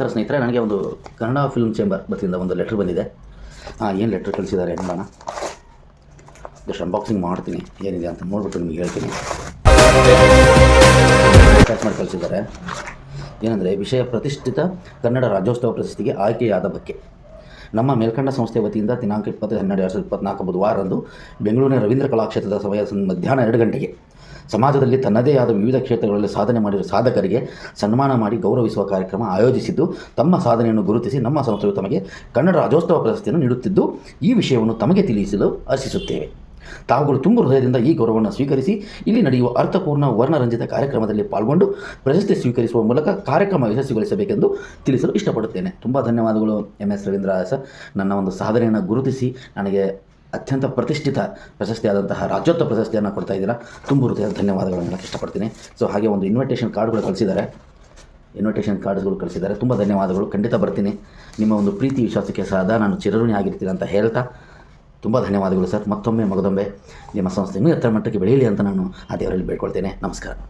ಥರ ಸ್ನೇಹಿತರೆ, ನನಗೆ ಒಂದು ಕನ್ನಡ ಫಿಲ್ಮ್ ಚೇಂಬರ್ ಬತ್ತಿಂದ ಒಂದು ಲೆಟ್ರ್ ಬಂದಿದೆ. ಹಾಂ ಏನು ಲೆಟ್ರ್ ಕಳಿಸಿದ್ದಾರೆ ನೋಡೋಣ ಜಸ್ಟ್ ಅನ್ಬಾಕ್ಸಿಂಗ್ ಮಾಡ್ತೀನಿ. ಏನಿದೆ ಅಂತ ನೋಡ್ಬಿಟ್ಟು ನಿಮಗೆ ಹೇಳ್ತೀನಿ. ಪ್ಯಾಕ್ ಮಾಡಿ ಕಳಿಸಿದ್ದಾರೆ. ಏನಂದರೆ, ವಿಷಯ ಪ್ರತಿಷ್ಠಿತ ಕನ್ನಡ ರಾಜ್ಯೋತ್ಸವ ಪ್ರಶಸ್ತಿಗೆ ಆಯ್ಕೆಯಾದ ಬಗ್ಗೆ. ನಮ್ಮ ಮೇಲ್ಕಂಡ ಸಂಸ್ಥೆ ವತಿಯಿಂದ ದಿನಾಂಕ ಇಪ್ಪತ್ತು, ಹನ್ನೆರಡು, ಎರಡು ಸಾವಿರದ ಇಪ್ಪತ್ನಾಲ್ಕು ಬುಧವಾರದಂದು ಬೆಂಗಳೂರಿನ ರವೀಂದ್ರ ಕಲಾಕ್ಷೇತ್ರದ ಸಮಯ ಮಧ್ಯಾಹ್ನ ಎರಡು ಗಂಟೆಗೆ. ಸಮಾಜದಲ್ಲಿ ತನ್ನದೇ ಆದ ವಿವಿಧ ಕ್ಷೇತ್ರಗಳಲ್ಲಿ ಸಾಧನೆ ಮಾಡಿರುವ ಸಾಧಕರಿಗೆ ಸನ್ಮಾನ ಮಾಡಿ ಗೌರವಿಸುವ ಕಾರ್ಯಕ್ರಮ ಆಯೋಜಿಸಿದ್ದು, ತಮ್ಮ ಸಾಧನೆಯನ್ನು ಗುರುತಿಸಿ ನಮ್ಮ ಸಂಸ್ಥೆಯು ತಮಗೆ ಕನ್ನಡ ರಾಜ್ಯೋತ್ಸವ ಪ್ರಶಸ್ತಿಯನ್ನು ನೀಡುತ್ತಿದ್ದು, ಈ ವಿಷಯವನ್ನು ತಮಗೆ ತಿಳಿಸಲು ಆಶಿಸುತ್ತೇವೆ. ತಾವುಗಳು ತುಂಬ ಹೃದಯದಿಂದ ಈ ಗೌರವವನ್ನು ಸ್ವೀಕರಿಸಿ ಇಲ್ಲಿ ನಡೆಯುವ ಅರ್ಥಪೂರ್ಣ ವರ್ಣರಂಜಿತ ಕಾರ್ಯಕ್ರಮದಲ್ಲಿ ಪಾಲ್ಗೊಂಡು ಪ್ರಶಸ್ತಿ ಸ್ವೀಕರಿಸುವ ಮೂಲಕ ಕಾರ್ಯಕ್ರಮ ಯಶಸ್ವಿಗೊಳಿಸಬೇಕೆಂದು ತಿಳಿಸಲು ಇಷ್ಟಪಡುತ್ತೇನೆ. ತುಂಬ ಧನ್ಯವಾದಗಳು ಎಂ ಎಸ್ ರವೀಂದ್ರ ಸರ್. ನನ್ನ ಒಂದು ಸಾಧನೆಯನ್ನು ಗುರುತಿಸಿ ನನಗೆ ಅತ್ಯಂತ ಪ್ರತಿಷ್ಠಿತ ಪ್ರಶಸ್ತಿಯಾದಂತಹ ರಾಜ್ಯೋತ್ವ ಪ್ರಶಸ್ತಿಯನ್ನು ಕೊಡ್ತಾ ಇದ್ದೀರಾ. ತುಂಬ ಹೃದಯದ ಧನ್ಯವಾದಗಳನ್ನು ಹೇಳಕ್ಕೆ ಇಷ್ಟಪಡ್ತೀನಿ. ಸೊ, ಹಾಗೆ ಒಂದು ಇನ್ವಿಟೇಷನ್ ಕಾರ್ಡ್ಗಳು ಕಳಿಸಿದ್ದಾರೆ. ಇನ್ವಿಟೇಷನ್ ಕಾರ್ಡ್ಸ್ಗಳು ಕಳಿಸಿದ್ದಾರೆ. ತುಂಬ ಧನ್ಯವಾದಗಳು. ಖಂಡಿತ ಬರ್ತೀನಿ. ನಿಮ್ಮ ಒಂದು ಪ್ರೀತಿ ವಿಶ್ವಾಸಕ್ಕೆ ಸಹ ನಾನು ಚಿರಋಣಿ ಆಗಿರ್ತೀನಿ ಅಂತ ಹೇಳ್ತಾ ತುಂಬ ಧನ್ಯವಾದಗಳು ಸರ್. ಮತ್ತೊಮ್ಮೆ ಮಗದೊಮ್ಮೆ ನಿಮ್ಮ ಸಂಸ್ಥೆ ಇನ್ನೂ ಎತ್ತರ ಮಟ್ಟಕ್ಕೆ ಬೆಳೆಯಲಿ ಅಂತ ನಾನು ಆ ದೇವರಲ್ಲಿ ಬೇಡ್ಕೊಳ್ತೇನೆ. ನಮಸ್ಕಾರ.